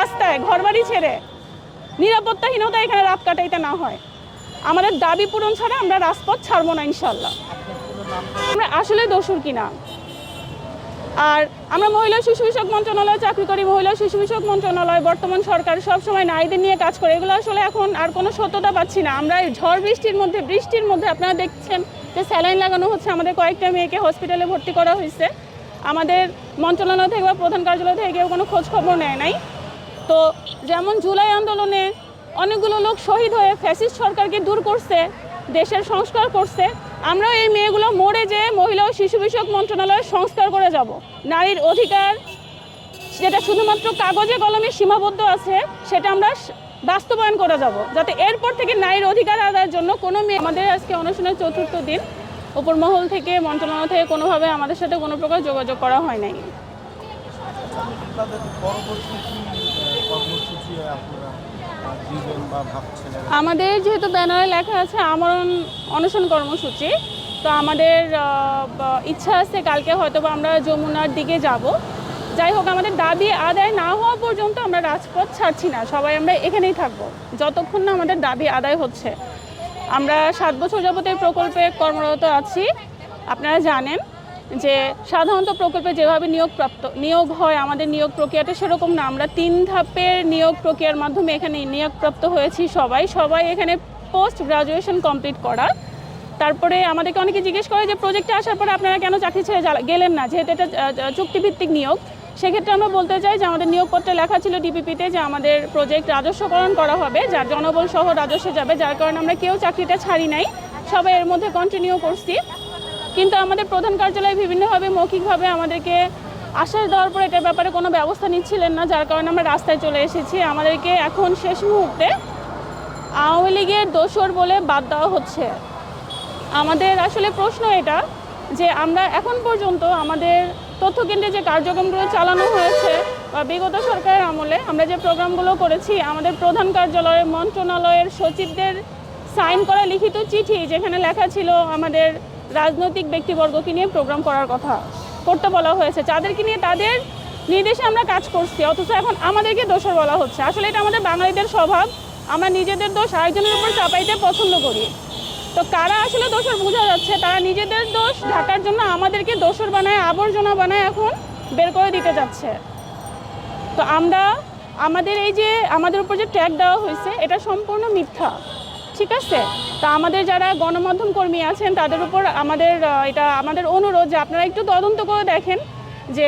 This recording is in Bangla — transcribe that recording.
রাস্তায় ঘরবাড়ি ছেড়ে নিরাপত্তাহীনতা এখানে রাত কাটাইতে না হয়। আমাদের দাবি পূরণ ছাড়া আমরা রাজপথ ছাড়বো না ইনশাল্লাহ আমরা আসলে দোষর কিনা? আর আমরা মহিলা শিশু বিষয়ক মন্ত্রণালয়ে চাকরি করি, মহিলা শিশু বিষয়ক মন্ত্রণালয়, বর্তমান সরকার সবসময় নারীদের নিয়ে কাজ করে। এগুলো আসলে এখন আর কোনো সত্যতা পাচ্ছি না। আমরা ঝড় বৃষ্টির মধ্যে বৃষ্টির মধ্যে আপনারা দেখছেন যে স্যালাইন লাগানো হচ্ছে। আমাদের কয়েকটা মেয়েকে হসপিটালে ভর্তি করা হয়েছে। আমাদের মন্ত্রণালয় থেকে বা প্রধান কার্যালয় থেকে কেউ কোনো খোঁজখবর নেয় নাই। তো যেমন জুলাই আন্দোলনে অনেকগুলো লোক শহীদ হয়ে ফ্যাসিস্ট সরকারকে দূর করছে, দেশের সংস্কার করছে, আমরাও এই মেয়েগুলো মরে যে মহিলা ও শিশু বিষয়ক মন্ত্রণালয়ে সংস্কার করে যাব। নারীর অধিকার যেটা শুধুমাত্র কাগজে কলমে সীমাবদ্ধ আছে, সেটা আমরা বাস্তবায়ন করে যাব। যাতে এরপর থেকে নারীর অধিকার আদায়ের জন্য কোনো মেয়ে আমাদের আজকে অনুষ্ঠানের চতুর্থ দিন উপর মহল থেকে মন্ত্রণালয় থেকে কোনোভাবে আমাদের সাথে কোনো প্রকার যোগাযোগ করা হয় নাই। আমাদের যেহেতু ব্যানারে লেখা আছে আমরণ অনশন কর্মসূচি, তো আমাদের ইচ্ছা আছে কালকে হয়তো আমরা যমুনার দিকে যাব। যাই হোক, আমাদের দাবি আদায় না হওয়া পর্যন্ত আমরা রাজপথ ছাড়ছি না, সবাই আমরা এখানেই থাকব। যতক্ষণ না আমাদের দাবি আদায় হচ্ছে। আমরা সাত বছর যাবত এই প্রকল্পে কর্মরত আছি, আপনারা জানেন। যে সাধারণত প্রকল্পে যেভাবে নিয়োগপ্রাপ্ত, নিয়োগ হয়, আমাদের নিয়োগ প্রক্রিয়াটা সেরকম না। আমরা তিন ধাপের নিয়োগ প্রক্রিয়ার মাধ্যমে এখানে নিয়োগপ্রাপ্ত হয়েছি সবাই। সবাই এখানে পোস্ট গ্রাজুয়েশন কমপ্লিট করা। তারপরে আমাদেরকে অনেকে জিজ্ঞেস করে যে প্রজেক্টে আসার পরে আপনারা কেন চাকরি ছেড়ে গেলেন না? যেহেতু এটা চুক্তিভিত্তিক নিয়োগ। সেক্ষেত্রে আমরা বলতে চাই যে আমাদের নিয়োগপত্রে লেখা ছিল ডিপিপিতে যে আমাদের প্রজেক্ট রাজস্বকরণ করা হবে, যার জনবল সহ রাজস্ব যাবে, যার কারণে আমরা কেউ চাকরিটা ছাড়ি নাই। সবাই এর মধ্যে কন্টিনিউ করছি। কিন্তু আমাদের প্রধান কার্যালয়ে বিভিন্নভাবে মৌখিকভাবে আমাদেরকে আশ্বাস দেওয়ার পর এটার ব্যাপারে কোনো ব্যবস্থা নিচ্ছিলেন না, যার কারণে আমরা রাস্তায় চলে এসেছি। আমাদেরকে এখন শেষ মুহূর্তে আওয়ামী লীগের দোসর বলে বাদ দেওয়া হচ্ছে। আমাদের আসলে প্রশ্ন এটা যে আমরা এখন পর্যন্ত আমাদের তথ্য কেন্দ্রে যে কার্যক্রমগুলো চালানো হয়েছে বা বিগত সরকারের আমলে আমরা যে প্রোগ্রামগুলো করেছি, আমাদের প্রধান কার্যালয়ের মন্ত্রণালয়ের সচিবদের সাইন করা লিখিত চিঠি যেখানে লেখা ছিল আমাদের রাজনৈতিক ব্যক্তিবর্গকে নিয়ে প্রোগ্রাম করার কথা। করতে বলা হয়েছে। যাদেরকে নিয়ে তাদের নির্দেশে আমরা কাজ করছি, অথচ এখন আমাদেরকে দোষর বলা হচ্ছে। আসলে এটা আমাদের বাঙালিদের স্বভাব। আমরা নিজেদের দোষ আরেকজনের উপর চাপাইতে পছন্দ করি। তো কারা আসলে দোষর বোঝা যাচ্ছে? তারা নিজেদের দোষ ঢাকার জন্য আমাদেরকে দোষর বানায়, আবর্জনা বানায় এখন বের করে দিতে যাচ্ছে। তো আমরা, আমাদের এই যে, আমাদের উপর যে ট্যাগ দেওয়া হয়েছে, এটা সম্পূর্ণ মিথ্যা। ঠিক আছে? তা আমাদের যারা গণমাধ্যম কর্মী আছেন, তাদের উপর আমাদের এটা আমাদের অনুরোধ যে আপনারা একটু তদন্ত করে দেখেন যে